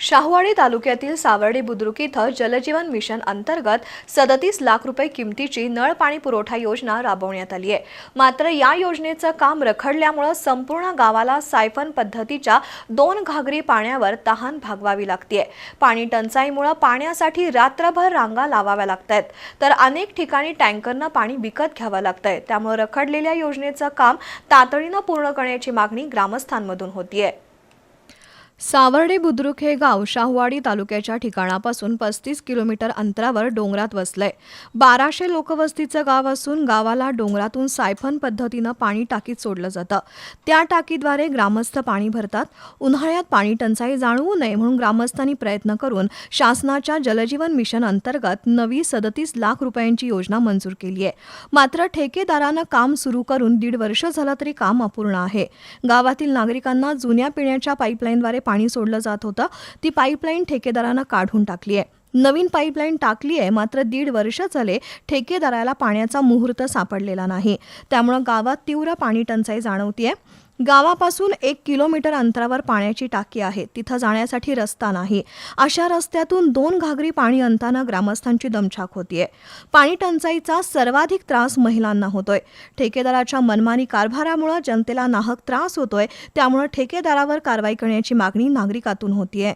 शाहूवाडी तालुक्यातील सावर्डी बुद्रुक इथं जलजीवन मिशन अंतर्गत सदतीस लाख रुपये किमतीची नळ पाणी पुरवठा योजना राबवण्यात आली आहे. मात्र या योजनेचं काम रखडल्यामुळं संपूर्ण गावाला सायफन पद्धतीच्या दोन घागरी पाण्यावर तहान भागवावी लागतीये. पाणी टंचाईमुळं पाण्यासाठी रात्रभर रांगा लावाव्या लागत आहेत तर अनेक ठिकाणी टँकरनं पाणी विकत घ्यावं लागतंय. त्यामुळे रखडलेल्या योजनेचं काम तातडीनं पूर्ण करण्याची मागणी ग्रामस्थांमधून होतीये. सावर्डे बुद्रुक हे गाव शाहवाडी तालुक्याच्या ठिकाणापासून पस्तीस किलोमीटर अंतरावर डोंगरात वसलंय. बाराशे लोकवस्तीचं गाव असून गावाला डोंगरातून सायफन पद्धतीनं पाणी टाकीत सोडलं जातं. त्या टाकीद्वारे ग्रामस्थ पाणी भरतात. उन्हाळ्यात पाणी टंचाई जाणवू नये म्हणून ग्रामस्थांनी प्रयत्न करून शासनाच्या जलजीवन मिशन अंतर्गत नवी सदतीस लाख रुपयांची योजना मंजूर केली आहे. मात्र ठेकेदारानं काम सुरू करून दीड वर्ष झालं तरी काम अपूर्ण आहे. गावातील नागरिकांना जुन्या पिण्याच्या पाईपलाईनद्वारे पाणी सोडलं जात होतं. ती पाईपलाईन ठेकेदारानं काढून टाकली आहे. नवीन पाईपलाईन टाकली आहे मात्र दीड वर्ष झाले ठेकेदाराला पाण्याचा मुहूर्त सापडलेला नाही. त्यामुळं गावात तीव्र पाणी टंचाई जाणवतीये. गावापासून एक किलोमीटर अंतरावर पाण्याची टाकी आहे. तिथं जाण्यासाठी रस्ता नाही. अशा रस्त्यातून दोन घागरी पाणी आणताना ग्रामस्थांची दमछाक होतीये. पाणी टंचाईचा सर्वाधिक त्रास महिलांना होतोय. ठेकेदाराच्या मनमानी कारभारामुळे जनतेला नाहक त्रास होतोय. त्यामुळे ठेकेदारावर कारवाई करण्याची मागणी नागरिकातून होतीये.